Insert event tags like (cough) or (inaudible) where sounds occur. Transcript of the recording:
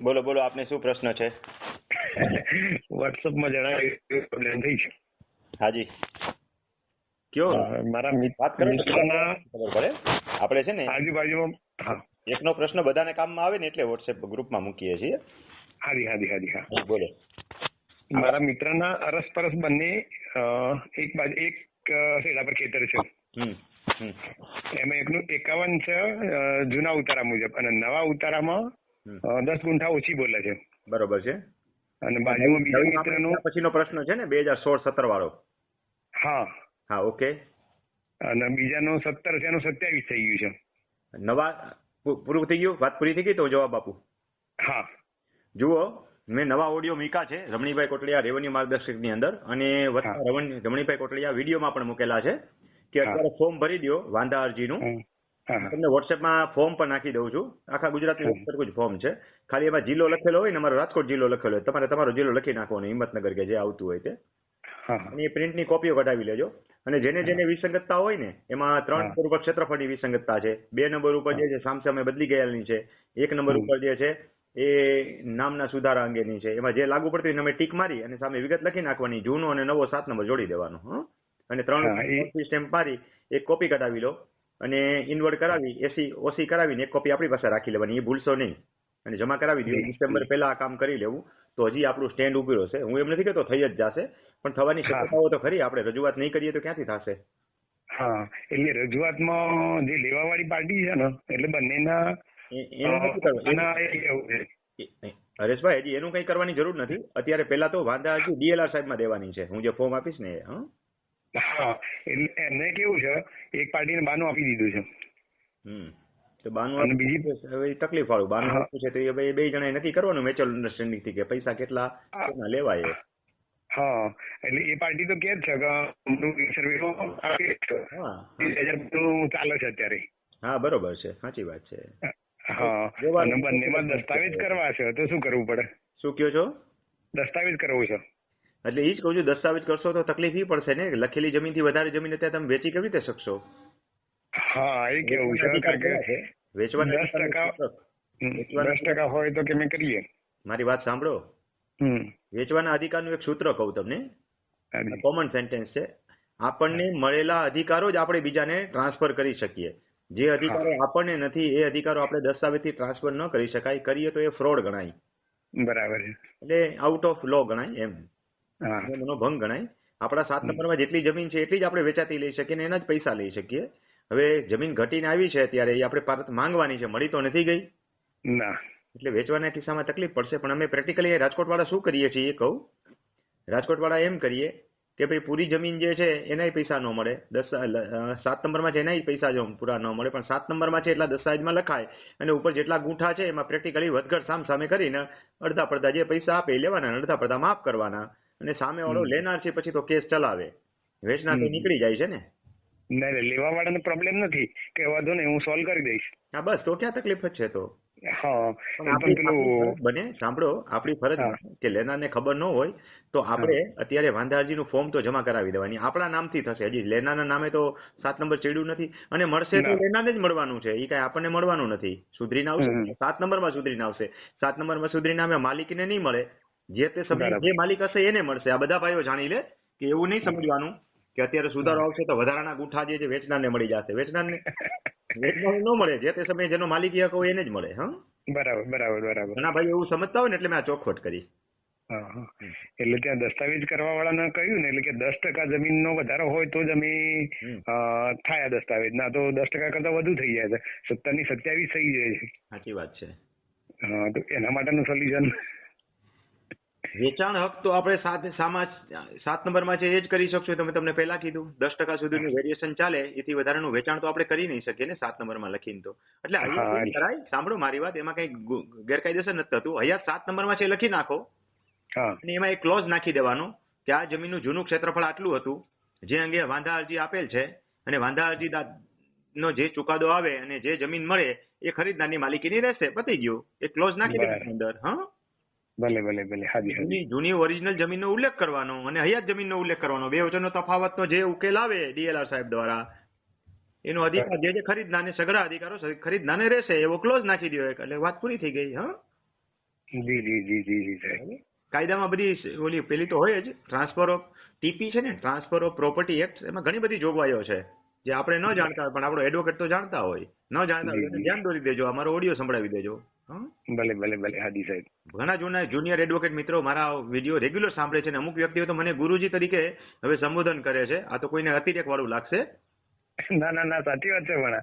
બોલો બોલો આપને શું પ્રશ્ન છે? વોટ્સઅપમાં માં પ્રોબ્લેમ થઈ છે હાજી. કયો? મારા વાત કરો ખબર પડે? આપણે છે ને આજુબાજુમાં હા. એકનો પ્રશ્ન બધાને કામમાં આવે ને એટલે વોટ્સએપ ગ્રુપમાં મૂકીએ છીએ. હાજી હાજી હાજી હા. બોલો. મારા મિત્રના અરસપરસ બંને અ, એક બાજુ એક સેડા પર ખેતર છે. હમ હમ. એમાં એકનું એકાવન છે જૂના ઉતારા મુજબ અને નવા ઉતારામાં દસ ગુંઠા ઓછી બોલે છે. બરોબર છે. અને બાજુમાં બીજા મિત્રનું પછીનો પ્રશ્ન છે ને બે હજાર સોળ સત્તર વાળો. હા. હા ઓકે. અને બીજાનો સત્તર છે એનું સત્યાવીસ થઈ ગયું છે. નવા પૂરું થઈ ગયું? વાત પૂરી થઈ ગઈ તો જવાબ આપું. હા. જુઓ મેં નવા ઓડિયો મીકા છે રમણીભાઈ કોટલિયા રેવન્યુ માર્ગદર્શકની અંદર અને રમણીભાઈ કોટલિયા વિડીયોમાં પણ મૂકેલા છે કે. અત્યારે ફોર્મ ભરી દો વાંધા અરજીનું તમને વોટ્સએપમાં ફોર્મ પણ નાખી દઉં છું. આખા ગુજરાતનું. સરખું જ ફોર્મ છે. ખાલી એમાં જિલ્લો લખેલો હોય ને અમારો રાજકોટ જિલ્લો લખેલો હોય તમારે તમારો જિલ્લો લખી નાખવાનો હિંમતનગર કે જે આવતું હોય તે. અને એ પ્રિન્ટની કોપીઓ કઢાવી લેજો. અને જેને જેને વિસંગતતા હોય ને એમાં ત્રણ નંબર ઉપર ક્ષેત્રફળની વિસંગતતા છે. બે નંબર ઉપર જે છે સામસામે બદલી ગયેલની છે. એક નંબર ઉપર જે છે એ નામના સુધારા અંગેની છે. એમાં જે લાગુ પડતી હોય અમે ટીક મારી અને સામે વિગત લખી નાખવાની જૂનો અને નવો સાત નંબર જોડી દેવાનો અને ત્રણ સ્ટેમ્પ મારી એક કોપી કઢાવી લો. અને ઇનવર્ડ કરાવી એસી ઓસી કરાવીને એક કોપી આપણી પાસે રાખી લેવાની એ ભૂલશો નહીં. અને જમા કરાવી દઈએ ડિસેમ્બર પહેલા આ કામ કરી લેવું. તો હજી આપણું સ્ટેન્ડ ઊભી રહેશે. હું એમ નથી કહેતો થઈ જ જશે પણ થવાની શક્યતાઓ તો ખરી. આપણે રજૂઆત નહીં કરીએ તો ક્યાંથી થશે? હા એટલે રજૂઆતમાં જે લેવાવાળી પાર્ટી છે ને એટલે બંનેના હરેશભાઈ હજી એનું કઈ કરવાની જરૂર નથી. અત્યારે પહેલા તો વાંધા હજી ડીએલઆર સાહેબમાં દેવાની છે. હું જે ફોર્મ આપીશ ને હા એટલે એમને કેવું છે એક પાર્ટીને બાનું આપી દીધું છે. હમ. તો બાનું અને બીજી- હવે તકલીફ વાળું બાનું આપ્યું છે તો એ ભાઈ બે જણા નક્કી કરવાનું મ્યુચ્યુઅલ અન્ડરસ્ટેન્ડિંગથી કે પૈસા કેટલા. લેવાય હા. એટલે એ પાર્ટી તો કે છે? કે અમનું સર્વેમાં આપી જ છે. હા. વીસ હજારનું ચાલે છે અત્યારે. હા બરોબર છે. સાચી વાત છે. હા. બંનેમાં દસ્તાવેજ કરવા છે. તો શું કરવું પડે? શું કયો છો? દસ્તાવેજ કરવો છે. એટલે એ જ કહું છું દસ્તાવેજ કરશો તો તકલીફ એ પડશે ને? લખેલી જમીનથી વધારે જમીન અત્યારે તમે વેચી કેવી રીતે શકશો? હા એ કેવું છે કારણ કે વેચવાના દસ ટકા- દસ હોય તો કે કરીએ? મારી વાત સાંભળો. વેચવાના અધિકારનું એક સૂત્ર કહું તમને. કોમન સેન્ટેન્સ છે. આપણને મળેલા અધિકારો જ આપણે બીજાને ટ્રાન્સફર કરી શકીએ. જે અધિકારો આપણને નથી એ અધિકારો આપણે દસ્તાવેજથી ટ્રાન્સફર ન કરી શકાય. કરીએ તો એ ફ્રોડ ગણાય. બરાબર એટલે આઉટ ઓફ લો ગણાય એમ. નિયમનો ભંગ ગણાય. આપણા સાત નંબરમાં જેટલી જમીન છે એટલી જ આપણે વેચાતી લઈ શકીએ ને એના જ પૈસા લઈ શકીએ. હવે જમીન ઘટીને આવી છે ત્યારે એ આપણે પરત માંગવાની છે મળી તો નથી ગઈ. ના. એટલે વેચવાના કિસ્સામાં તકલીફ પડશે પણ અમે પ્રેક્ટિકલી રાજકોટ વાળા શું કરીએ છીએ એ કહું. રાજકોટ વાળા એમ કરીએ કે ભાઈ પૂરી જમીન જે છે એનાય પૈસા ન મળે. દસ સાત નંબરમાં છે એનાય પૈસા જો પૂરા ન મળે પણ સાત નંબરમાં છે એટલા દસ્તાવેજમાં લખાય અને ઉપર જેટલા ગુંઠા છે એમાં પ્રેક્ટિકલી વધઘટ સામ સામે કરીને અડધા પડધા જે પૈસા આપે એ લેવાના અડધા પડધા માફ કરવાના. અને સામે વાળો લેનાર છે પછી તો કેસ ચલાવે. વેચનાર તો નીકળી જાય છે ને. ના લેવા વાળાને પ્રોબ્લેમ નથી. કે વાંધો નહીં હું સોલ્વ કરી દઈશ. હા બસ તો ક્યાં તકલીફ જ છે તો? બને સાંભળો આપણી ફરજ કે લેનારને ખબર ન હોય તો આપણે અત્યારે વાંધા અરજીનું ફોર્મ તો જમા કરાવી દેવાની. આપણા નામથી થશે. હજી લેનારના નામે તો સાત નંબર ચડ્યું નથી. અને મળશે તો ના. લેનારને જ મળવાનું છે. એ કાંઈ આપણને મળવાનું નથી. સુધરીને આવશે. સાત નંબરમાં સુધરીને આવશે. સાત નંબરમાં સુધરીને આવે માલિકને નહીં મળે. જે તે સમયે જે માલિક હશે એને મળશે. આ બધા ભાઈઓ જાણી લે કે એવું નહીં સમજવાનું કે અત્યારે સુધારો આવશે તો વધારાના ગુઠા જે છે વેચનારને મળી જશે. વેચનારને (laughs) વેચનારને ન મળે. જે તે સમયે જેનો માલિકી હક હોય એને જ મળે હા? બરાબર બરાબર બરાબર. ઘણા ભાઈ એવું સમજતા હોય ને એટલે મેં આ ચોખવટ કરી. એટલે ત્યાં દસ્તાવેજ કરવા વાળાને કહ્યું ને એટલે કે દસ ટકા જમીનનો વધારો હોય તો જ અમે થાય દસ્તાવેજ. ના તો દસ ટકા કરતા વધુ થઈ જાય છે. સત્તરની સત્યાવીસ થઈ જાય છે. સાચી વાત છે. હા તો એના માટેનું સોલ્યુશન. વેચાણ હક તો આપણે સાત સામા સાત નંબરમાં છે એ જ કરી શકશો. તમે તમને પહેલા કીધું. દસ ટકા સુધીનું વેરિએશન ચાલે એથી વધારાનું વેચાણ તો આપણે કરી નહીં શકીએ ને સાત નંબરમાં લખીને તો. એટલે કરાય સાંભળો મારી વાત એમાં કઈ ગેરકાયદેસર નથી થતું. અહીંયા સાત નંબરમાં છે એ લખી નાખો. અને એમાં એક ક્લોઝ નાખી દેવાનો કે આ જમીનનું જૂનું ક્ષેત્રફળ આટલું હતું જે અંગે વાંધા અરજી આપેલ છે અને વાંધા અરજી નો જે ચુકાદો આવે અને જે જમીન મળે એ ખરીદનારની માલિકીની રહેશે. પતી ગયું. એ ક્લોઝ નાખી દેવાનું અંદર હા? ભલે ભલે ભલે હાજી હાજી. જૂની જૂની ઓરિજિનલ જમીનનો ઉલ્લેખ કરવાનો અને હયાત જમીનનો ઉલ્લેખ કરવાનો. બે વચ્ચેનો તફાવતનો જે ઉકેલ આવે ડીએલઆર સાહેબ દ્વારા એનો અધિકાર જે જે ખરીદનારને સગડા અધિકારો ખરીદનારને રહેશે એવો ક્લોઝ નાખી દો એટલે વાત પૂરી થઈ ગઈ હા? જી જી જી જી જી સાહેબ. કાયદામાં બધી ઓલી પેલી તો હોય જ ટ્રાન્સફર ઓફ ટીપી છે ને ટ્રાન્સફર ઓફ પ્રોપર્ટી એક્ટ એમાં ઘણી બધી જોગવાઈઓ છે જે આપણે ન જાણતા હોય પણ આપણો એડવોકેટ તો જાણતા હોય. ન જાણતા હોય ધ્યાન દોરી દેજો અમારો ઓડિયો સંભળાવી દેજો? ભલે ભલે ભલે હાજી સાહેબ. ઘણા જૂના જુનિયર એડવોકેટ મિત્રો મારા વીડિયો રેગ્યુલર સાંભળે છે અને અમુક વ્યક્તિઓ તો મને ગુરુજી તરીકે હવે સંબોધન કરે છે. આ તો કોઈને અતિરેક વાળું લાગશે? ના ના ના સાચી વાત છે પણ